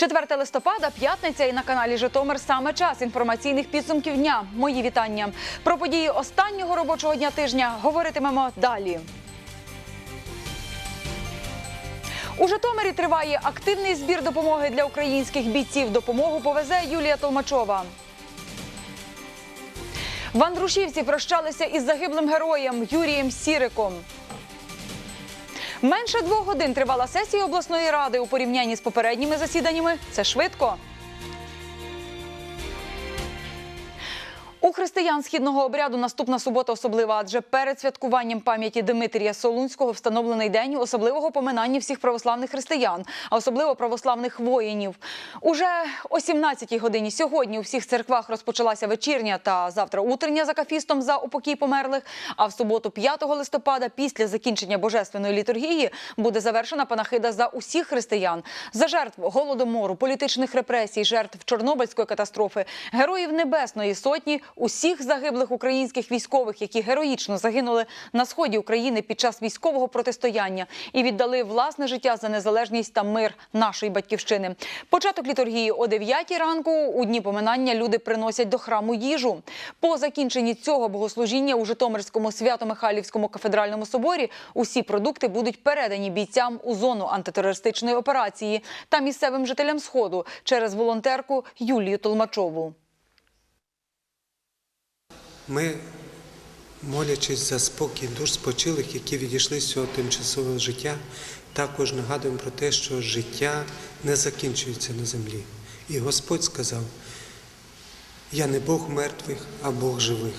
4 листопада, п'ятниця і на каналі Житомир саме час інформаційних підсумків дня. Мої вітання. Про події останнього робочого дня тижня говоритимемо далі. У Житомирі триває активний збір допомоги для українських бійців. Допомогу повезе Юлія Толмачова. В Андрушівці прощалися із загиблим героєм Юрієм Сіриком. Менше двох годин тривала сесія обласної ради у порівнянні з попередніми засіданнями. Це швидко. У християн східного обряду наступна субота особлива, адже перед святкуванням пам'яті Димитрія Солунського встановлений день особливого поминання всіх православних християн, а особливо православних воїнів. Уже о 17-й годині сьогодні у всіх церквах розпочалася вечірня та завтра утрення за кафістом за упокій померлих. А в суботу, 5 листопада, після закінчення божественної літургії, буде завершена панахида за усіх християн, за жертв голодомору, політичних репресій, жертв Чорнобильської катастрофи, героїв Небесної сотні, усіх загиблих українських військових, які героїчно загинули на сході України під час військового протистояння і віддали власне життя за незалежність та мир нашої батьківщини. Початок літургії о 9 ранку. У дні поминання люди приносять до храму їжу. По закінченні цього богослужіння у Житомирському свято-Михайлівському кафедральному соборі усі продукти будуть передані бійцям у зону антитерористичної операції та місцевим жителям сходу через волонтерку Юлію Толмачову. Ми, молячись за спокій душ спочилих, які відійшли з цього тимчасового життя, також нагадуємо про те, що життя не закінчується на землі. І Господь сказав: Я не Бог мертвих, а Бог живих.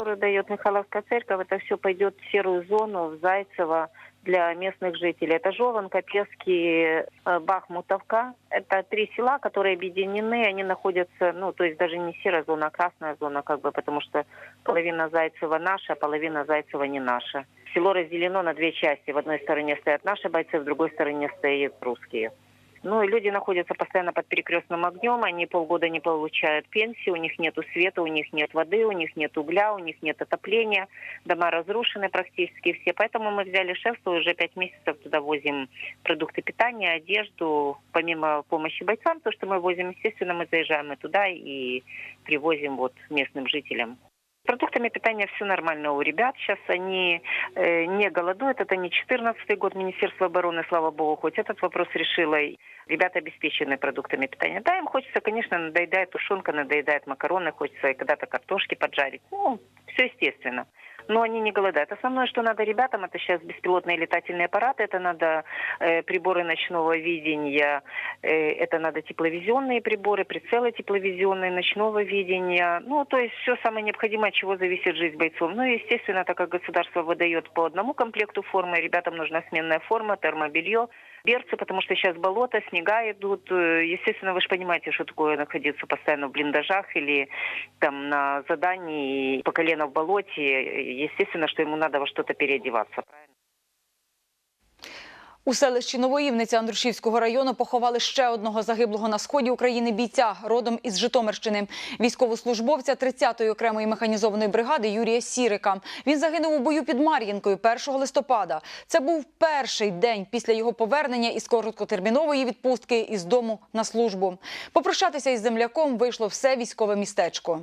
Которую дает Михайловская церковь, это все пойдет в серую зону, в Зайцево для местных жителей. Это Жованка, Пески, э, Бахмутовка. Это три села, которые объединены. Они находятся, ну, то есть даже не серая зона, а красная зона, как бы, потому что половина Зайцева наша, а половина Зайцева не наша. Село разделено на две части. В одной стороне стоят наши бойцы, в другой стороне стоят русские. Ну и люди находятся постоянно под перекрестным огнем, они полгода не получают пенсии, у них нет света, у них нет воды, у них нет угля, у них нет отопления, дома разрушены практически все. Поэтому мы взяли шефство, уже пять месяцев туда возим продукты питания, одежду, помимо помощи бойцам, то, что мы возим, естественно, мы заезжаем и туда и привозим вот местным жителям. С продуктами питания все нормально у ребят. Сейчас они э, не голодуют. Это не 14 год Министерство обороны, слава богу, хоть этот вопрос решило. И Ребята обеспечены продуктами питания. Да, им хочется, конечно, надоедает тушенка, надоедает макароны, хочется и когда-то картошки поджарить. Ну, все естественно. Но они не голодают. Основное, что надо ребятам, это сейчас беспилотные летательные аппараты, это надо э, приборы ночного видения, э, это надо тепловизионные приборы, прицелы тепловизионные, ночного видения. Ну, то есть все самое необходимое, от чего зависит жизнь бойцов. Ну, естественно, так как государство выдает по одному комплекту формы, ребятам нужна сменная форма, термобелье, берцы, потому что сейчас болото, снега идут. Э, Естественно, вы же понимаете, что такое находиться постоянно в блиндажах или там на задании и по колено в болоте. Естественно, что ему надо во что-то переодеваться. Правильно? У селищі Новоївниця Андрушівського району поховали ще одного загиблого на сході України бійця, родом із Житомирщини, військовослужбовця 30-ї окремої механізованої бригади Юрія Сірика. Він загинув у бою під Мар'їнкою 1 листопада. Це був перший день після його повернення із короткотермінової відпустки із дому на службу. Попрощатися із земляком вийшло все військове містечко.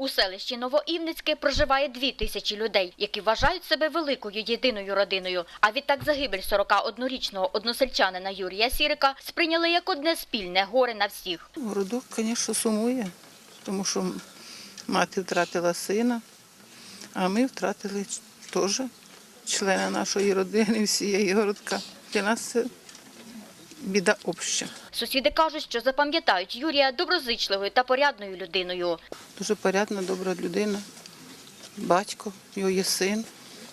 У селищі Новоівницьке проживає дві тисячі людей, які вважають себе великою єдиною родиною. А відтак загибель 41-річного односельчанина Юрія Сірика сприйняли як одне спільне горе на всіх. Городок, звісно, сумує, тому що мати втратила сина, а ми втратили теж члена нашої родини, всієї городка. Для нас це біда обща. Сусіди кажуть, що запам'ятають Юрія доброзичливою та порядною людиною. Дуже порядна, добра людина. Батько, його є син,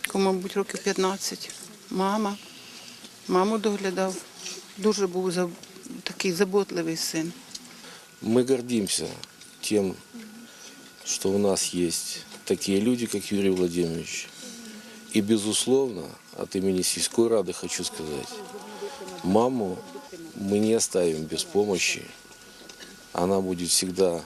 кому, мабуть, років 15. Мама. Маму доглядав. Дуже був за- такий заботливий син. Мы гордимся тем, что у нас есть такие люди, как Юрий Владимирович. И, безусловно, от имени сельской Рады хочу сказать, маму мы не оставим без помощи. Она будет всегда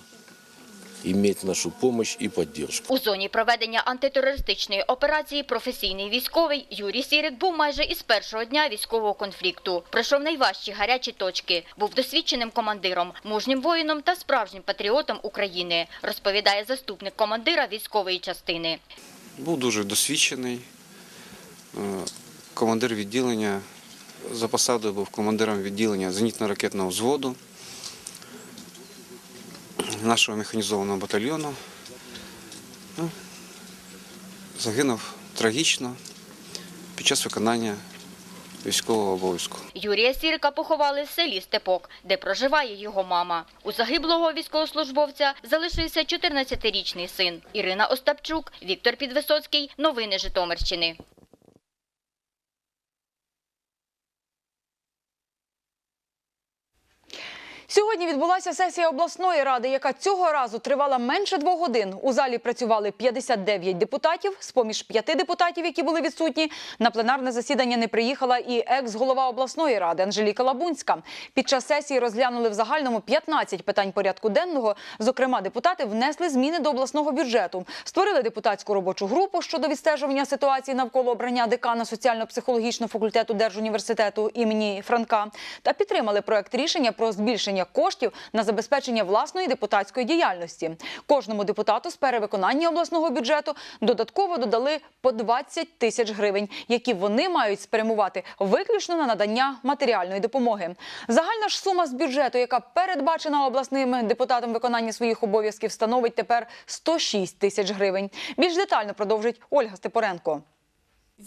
иметь нашу помощь и поддержку. У зоні проведення антитерористичної операції професійний військовий Юрій Сірик був майже із першого дня військового конфлікту. Пройшов найважчі гарячі точки, був досвідченим командиром, мужнім воїном та справжнім патріотом України, розповідає заступник командира військової частини. Був дуже досвідчений е, командир відділення. За посадою був командиром відділення зенітно-ракетного взводу нашого механізованого батальйону. Ну, Загинув трагічно під час виконання військового обов'язку. Юрія Сірика поховали в селі Степок, де проживає його мама. У загиблого військовослужбовця залишився 14-річний син. Ірина Остапчук, Віктор Підвисоцький. Новини Житомирщини. Сьогодні відбулася сесія обласної ради, яка цього разу тривала менше двох годин. У залі працювали 59 депутатів. З поміж п'яти депутатів, які були відсутні, на пленарне засідання не приїхала і екс-голова обласної ради Анжеліка Лабунська. Під час сесії розглянули в загальному 15 питань порядку денного. Зокрема, депутати внесли зміни до обласного бюджету, створили депутатську робочу групу щодо відстежування ситуації навколо обрання декана соціально-психологічного факультету Держуніверситету імені Франка та підтримали проект рішення про збільшення коштів на забезпечення власної депутатської діяльності. Кожному депутату з перевиконання обласного бюджету додатково додали по 20 тисяч гривень, які вони мають спрямувати виключно на надання матеріальної допомоги. Загальна ж сума з бюджету, яка передбачена обласним депутатам виконання своїх обов'язків, становить тепер 106 тисяч гривень. Більш детально продовжить Ольга Степоренко.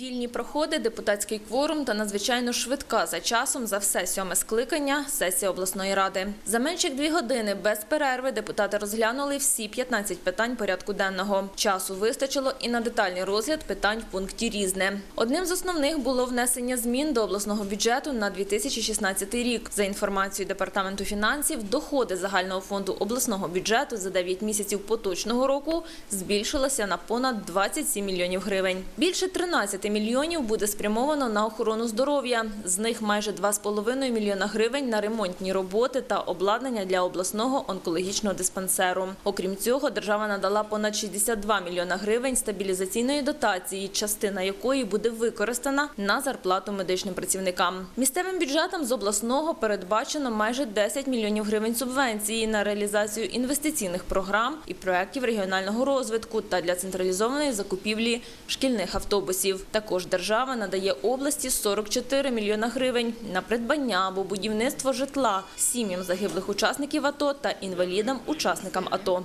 Вільні проходи, депутатський кворум та надзвичайно швидка за часом за все сьоме скликання сесія обласної ради. За менш як дві години без перерви депутати розглянули всі 15 питань порядку денного. Часу вистачило і на детальний розгляд питань в пункті «Різне». Одним з основних було внесення змін до обласного бюджету на 2016 рік. За інформацією департаменту фінансів, доходи загального фонду обласного бюджету за 9 місяців поточного року збільшилися на понад 27 мільйонів гривень. Більше 13 мільйонів буде спрямовано на охорону здоров'я. З них майже 2,5 мільйона гривень на ремонтні роботи та обладнання для обласного онкологічного диспансеру. Окрім цього, держава надала понад 62 мільйона гривень стабілізаційної дотації, частина якої буде використана на зарплату медичним працівникам. Місцевим бюджетам з обласного передбачено майже 10 мільйонів гривень субвенції на реалізацію інвестиційних програм і проєктів регіонального розвитку та для централізованої закупівлі шкільних автобусів. Також держава надає області 44 мільйона гривень на придбання або будівництво житла сім'ям загиблих учасників АТО та інвалідам учасникам АТО.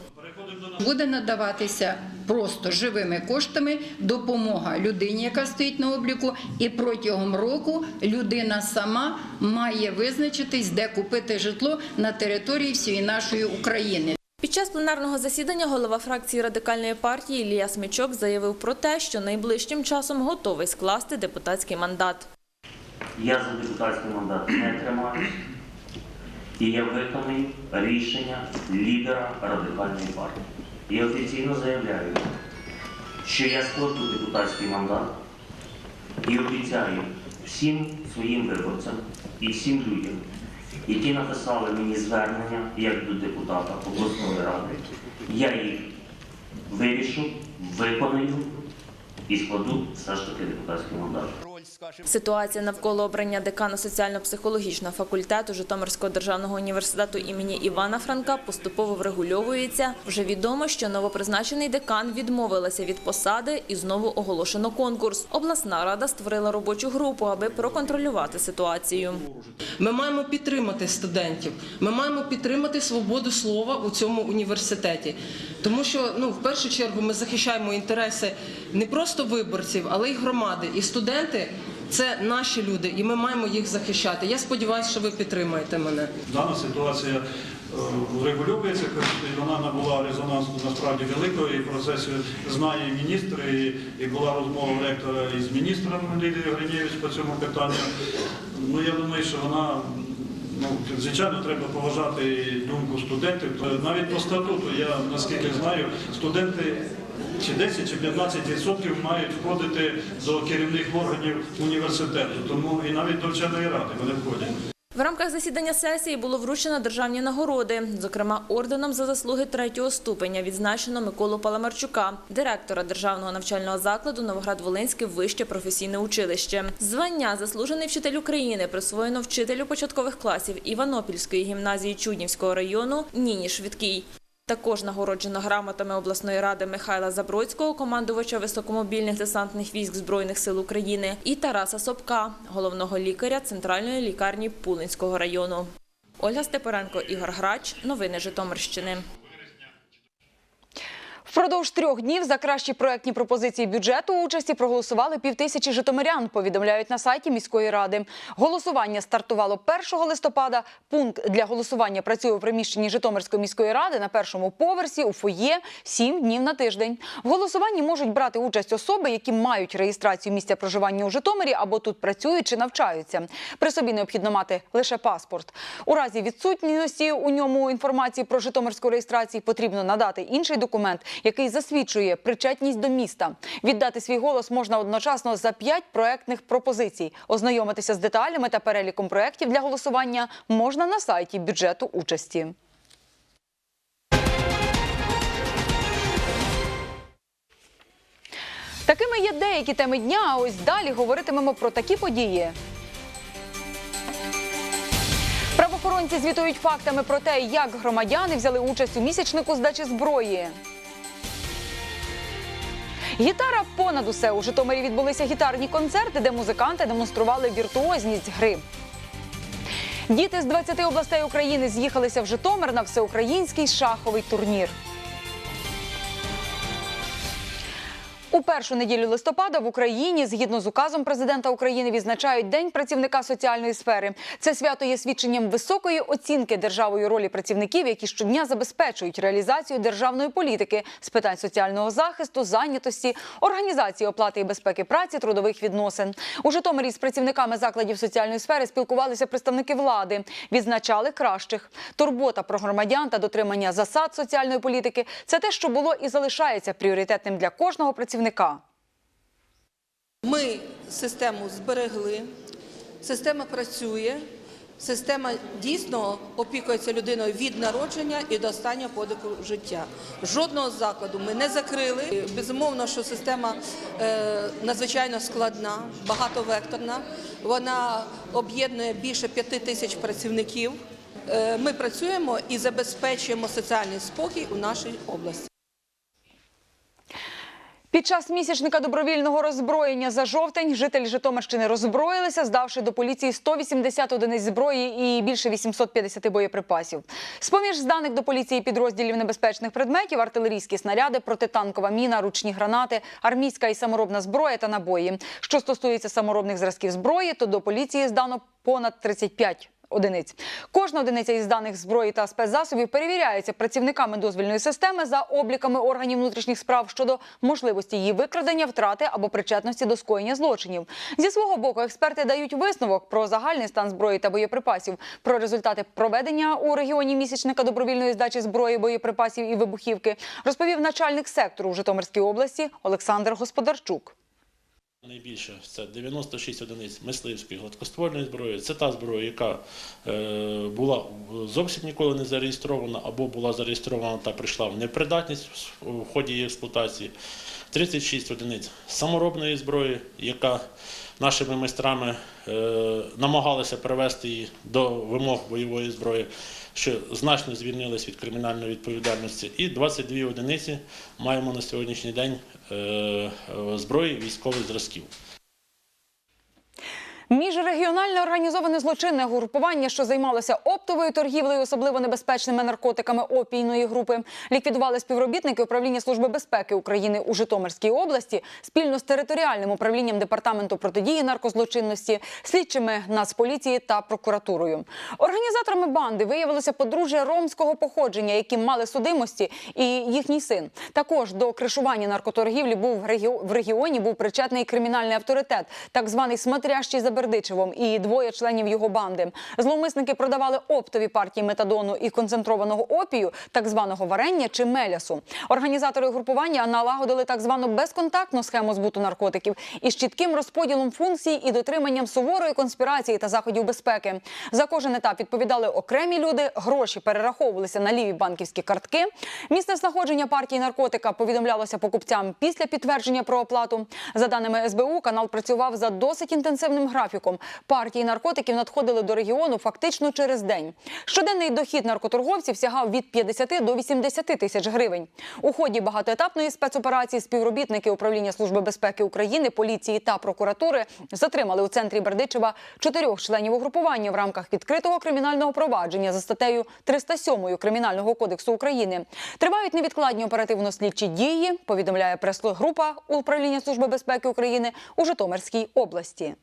Буде надаватися просто живими коштами допомога людині, яка стоїть на обліку, і протягом року людина сама має визначитись, де купити житло на території всієї нашої України. Під час пленарного засідання голова фракції радикальної партії Ілія Смичок заявив про те, що найближчим часом готовий скласти депутатський мандат. Я за депутатський мандат не тримаюсь, і я виконую рішення лідера радикальної партії. Я офіційно заявляю, що я складу депутатський мандат і обіцяю всім своїм виборцям і всім людям, які написали мені звернення як до депутата обласної ради, я їх вирішу, виконую і складу все ж таки депутатський мандат. Ситуація навколо обрання декана соціально-психологічного факультету Житомирського державного університету імені Івана Франка поступово врегульовується. Вже відомо, що новопризначений декан відмовилася від посади і знову оголошено конкурс. Обласна рада створила робочу групу, аби проконтролювати ситуацію. Ми маємо підтримати студентів. Ми маємо підтримати свободу слова у цьому університеті. Тому що ну, в першу чергу ми захищаємо інтереси не просто виборців, але й громади. І студенти це наші люди, і ми маємо їх захищати. Я сподіваюся, що ви підтримаєте мене. Дана ситуація е, врегульовується, вона набула резонансу насправді великого, і в процесі знає міністр, і, і була розмова ректора із міністром Лідією Гринєвич по цьому питанню. Ну, я думаю, що вона, ну, звичайно, треба поважати думку студентів. Навіть по статуту, я наскільки знаю, студенти чи 10 чи 15 відсотків мають входити до керівних органів університету, тому і навіть до вченої ради вони входять. В рамках засідання сесії було вручено державні нагороди, зокрема орденом за заслуги третього ступеня відзначено Миколу Паламарчука, директора державного навчального закладу Новоград-Волинське вище професійне училище. Звання заслужений вчитель України присвоєно вчителю початкових класів Іванопільської гімназії Чуднівського району Ніні Швидкій. Також нагороджено грамотами обласної ради Михайла Забродського, командувача високомобільних десантних військ Збройних сил України, і Тараса Собка, головного лікаря Центральної лікарні Пулинського району. Ольга Степоренко, Ігор Грач. Новини Житомирщини. Впродовж трьох днів за кращі проектні пропозиції бюджету участі проголосували півтисячі житомирян, повідомляють на сайті міської ради. Голосування стартувало 1 листопада. Пункт для голосування працює у приміщенні Житомирської міської ради на першому поверсі у фоє сім днів на тиждень. В голосуванні можуть брати участь особи, які мають реєстрацію місця проживання у Житомирі або тут працюють чи навчаються. При собі необхідно мати лише паспорт. У разі відсутності у ньому інформації про житомирську реєстрацію потрібно надати інший документ, який засвідчує причетність до міста. Віддати свій голос можна одночасно за п'ять проектних пропозицій. Ознайомитися з деталями та переліком проєктів для голосування можна на сайті бюджету участі. Такими є деякі теми дня. А ось далі говоритимемо про такі події. Правоохоронці звітують фактами про те, як громадяни взяли участь у місячнику здачі зброї. Гітара понад усе у Житомирі відбулися гітарні концерти, де музиканти демонстрували віртуозність гри. Діти з 20 областей України з'їхалися в Житомир на всеукраїнський шаховий турнір. У першу неділю листопада в Україні, згідно з указом президента України, відзначають День працівника соціальної сфери. Це свято є свідченням високої оцінки державою ролі працівників, які щодня забезпечують реалізацію державної політики з питань соціального захисту, зайнятості, організації оплати і безпеки праці, трудових відносин. У Житомирі з працівниками закладів соціальної сфери спілкувалися представники влади, відзначали кращих. Турбота про громадян та дотримання засад соціальної політики це те, що було і залишається пріоритетним для кожного працівника. Ми систему зберегли, система працює, система дійсно опікується людиною від народження і до останнього подиху життя. Жодного закладу ми не закрили. Безумовно, що система е, надзвичайно складна, багатовекторна. Вона об'єднує більше п'яти тисяч працівників. Е, ми працюємо і забезпечуємо соціальний спокій у нашій області. Під час місячника добровільного роззброєння за жовтень жителі Житомирщини роззброїлися, здавши до поліції 180 одиниць зброї і більше 850 боєприпасів. З-поміж зданих до поліції підрозділів небезпечних предметів, артилерійські снаряди, протитанкова міна, ручні гранати, армійська і саморобна зброя та набої. Що стосується саморобних зразків зброї, то до поліції здано понад 35 одиниць. Кожна одиниця із даних зброї та спецзасобів перевіряється працівниками дозвільної системи за обліками органів внутрішніх справ щодо можливості її викрадення, втрати або причетності до скоєння злочинів. Зі свого боку, експерти дають висновок про загальний стан зброї та боєприпасів, про результати проведення у регіоні місячника добровільної здачі зброї, боєприпасів і вибухівки. Розповів начальник сектору у Житомирській області Олександр Господарчук. Найбільше це 96 одиниць мисливської гладкоствольної зброї. Це та зброя, яка е, була зовсім ніколи не зареєстрована або була зареєстрована та прийшла в непридатність в ході її експлуатації. 36 одиниць саморобної зброї, яка нашими майстрами е, намагалися привести її до вимог бойової зброї, що значно звільнились від кримінальної відповідальності. І 22 одиниці маємо на сьогоднішній день е, е, зброї військових зразків. Міжрегіональне організоване злочинне групування, що займалося оптовою торгівлею, особливо небезпечними наркотиками опійної групи, ліквідували співробітники управління служби безпеки України у Житомирській області спільно з територіальним управлінням департаменту протидії наркозлочинності, слідчими Нацполіції та прокуратурою. Організаторами банди виявилося подружжя ромського походження, які мали судимості, і їхній син. Також до кришування наркоторгівлі був в регіо- в регіоні був причетний кримінальний авторитет, так званий смотрящий за Бердичевом і двоє членів його банди. Зловмисники продавали оптові партії метадону і концентрованого опію, так званого варення чи мелясу. Організатори групування налагодили так звану безконтактну схему збуту наркотиків із чітким розподілом функцій і дотриманням суворої конспірації та заходів безпеки. За кожен етап відповідали окремі люди, гроші перераховувалися на ліві банківські картки. Місце знаходження партії наркотика повідомлялося покупцям після підтвердження про оплату. За даними СБУ, канал працював за досить інтенсивним графіком. Партії наркотиків надходили до регіону фактично через день. Щоденний дохід наркоторговців сягав від 50 до 80 тисяч гривень. У ході багатоетапної спецоперації співробітники управління служби безпеки України, поліції та прокуратури затримали у центрі Бердичева чотирьох членів угрупування в рамках відкритого кримінального провадження за статтею 307 Кримінального кодексу України. Тривають невідкладні оперативно-слідчі дії. Повідомляє прес-група управління служби безпеки України у Житомирській області.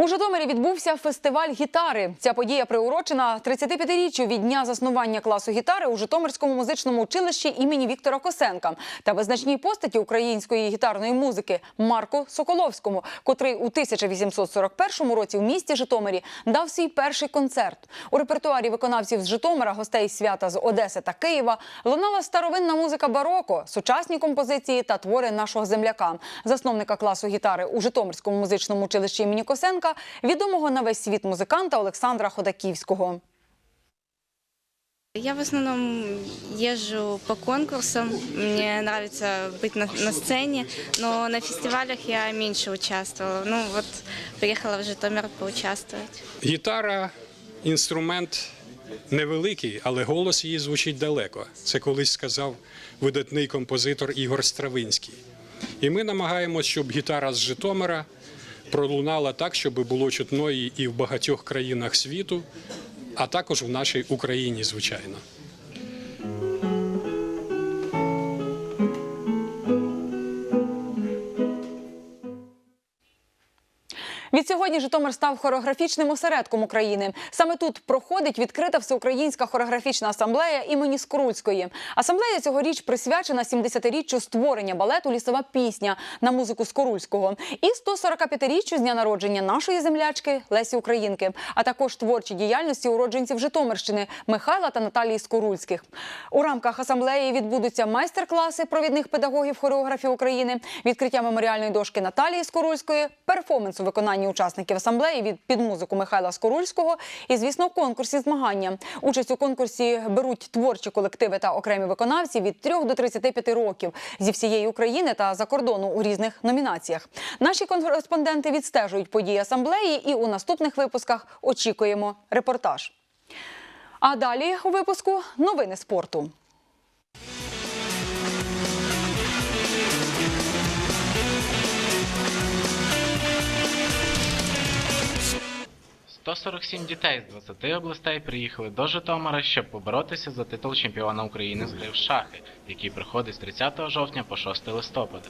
У Житомирі відбувся фестиваль гітари. Ця подія приурочена 35-річчю від дня заснування класу гітари у Житомирському музичному училищі імені Віктора Косенка та визначній постаті української гітарної музики Марку Соколовському, котрий у 1841 році в місті Житомирі дав свій перший концерт. У репертуарі виконавців з Житомира, гостей свята з Одеси та Києва лунала старовинна музика бароко, сучасні композиції та твори нашого земляка, засновника класу гітари у Житомирському музичному училищі імені Косенка, відомого на весь світ музиканта Олександра Ходаківського. Я в основном езжу по конкурсам, мне нравится быть на, на сцене, но на фестивалях я меньше участвовала. Ну вот приехала в Житомир поучаствовать. Гітара інструмент невеликий, але голос її звучить далеко. Це колись сказав видатний композитор Ігор Стравинський. І ми намагаємося, щоб гітара з Житомира пролунала так, щоб було чутно і в багатьох країнах світу, а також в нашій Україні, звичайно. Відсьогодні Житомир став хореографічним осередком України. Саме тут проходить відкрита всеукраїнська хореографічна асамблея імені Скорульської. Асамблея цьогоріч присвячена 70-річчю створення балету Лісова пісня на музику Скорульського і 145-річчю з дня народження нашої землячки Лесі Українки, а також творчій діяльності уродженців Житомирщини Михайла та Наталії Скорульських. У рамках асамблеї відбудуться майстер-класи провідних педагогів хореографії України, відкриття меморіальної дошки Наталії Скорульської, перформанс у виконанні учасників асамблеї від під музику Михайла Скорульського і, звісно, конкурсі змагання. Участь у конкурсі беруть творчі колективи та окремі виконавці від 3 до 35 років зі всієї України та за кордону у різних номінаціях. Наші кореспонденти відстежують події асамблеї і у наступних випусках очікуємо репортаж. А далі у випуску новини спорту. – 147 дітей з 20 областей приїхали до Житомира, щоб поборотися за титул чемпіона України з гри в шахи, який проходить з 30 жовтня по 6 листопада.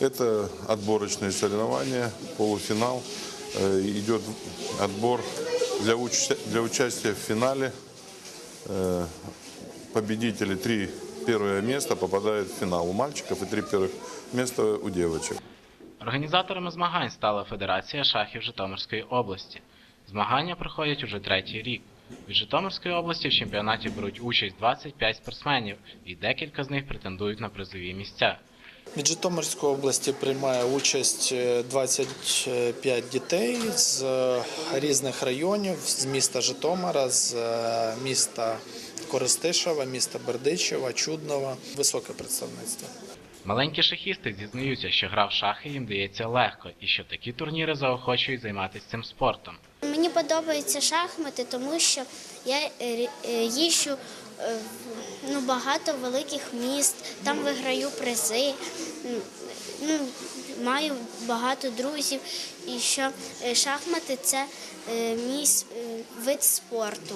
Это отборочные соревнования, полуфинал. Э, Идет отбор для, уча- для участия в финале. Э, Победители три первое место попадают в финал у мальчиков и три первых места у девочек. Організаторами змагань стала Федерація шахів Житомирської області. Змагання проходять уже третій рік. Від Житомирської області в чемпіонаті беруть участь 25 спортсменів, і декілька з них претендують на призові місця. Від Житомирської області приймає участь е, 25 дітей з е, різних районів, з міста Житомира, з е, міста Користишева, міста Бердичева, Чуднова. Високе представництво. Маленькі шахісти зізнаються, що гра в шахи їм дається легко і що такі турніри заохочують займатися цим спортом. Мені подобаються шахмати, тому що я е, е, їжджу е, ну, багато великих міст, там виграю призи, ну, маю багато друзів. І що шахмати це мій вид спорту.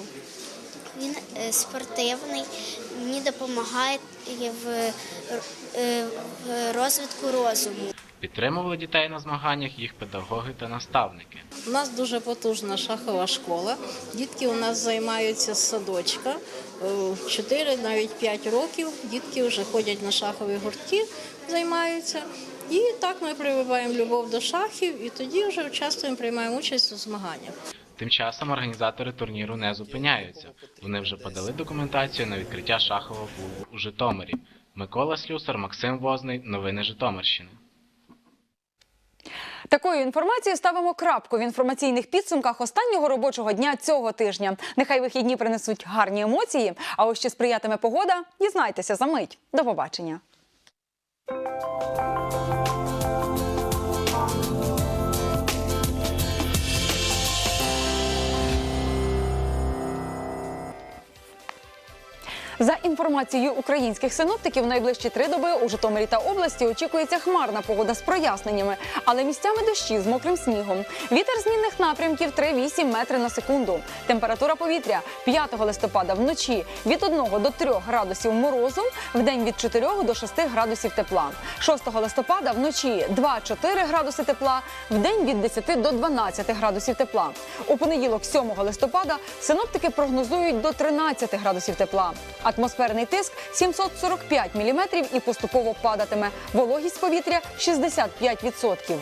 Він спортивний, мені допомагає в розвитку розуму. Підтримували дітей на змаганнях їх педагоги та наставники. У нас дуже потужна шахова школа. Дітки у нас займаються з садочка. 4, навіть 5 років дітки вже ходять на шахові гуртки, займаються. І так ми прививаємо любов до шахів, і тоді вже участвуємо, приймаємо участь у змаганнях. Тим часом організатори турніру не зупиняються. Вони вже подали документацію на відкриття шахового клубу у Житомирі. Микола Слюсар, Максим Возний. Новини Житомирщини. Такою інформацією ставимо крапку в інформаційних підсумках останнього робочого дня цього тижня. Нехай вихідні принесуть гарні емоції. А ось чи сприятиме погода, дізнайтеся за мить. До побачення. За інформацією українських синоптиків, найближчі три доби у Житомирі та області очікується хмарна погода з проясненнями, але місцями дощі з мокрим снігом. Вітер змінних напрямків 3-8 метри на секунду. Температура повітря 5 листопада вночі від 1 до 3 градусів морозу, в день від 4 до 6 градусів тепла. 6 листопада вночі 2-4 градуси тепла, в день від 10 до 12 градусів тепла. У понеділок, 7 листопада, синоптики прогнозують до 13 градусів тепла. Атмосферний тиск 745 міліметрів і поступово падатиме. Вологість повітря 65%.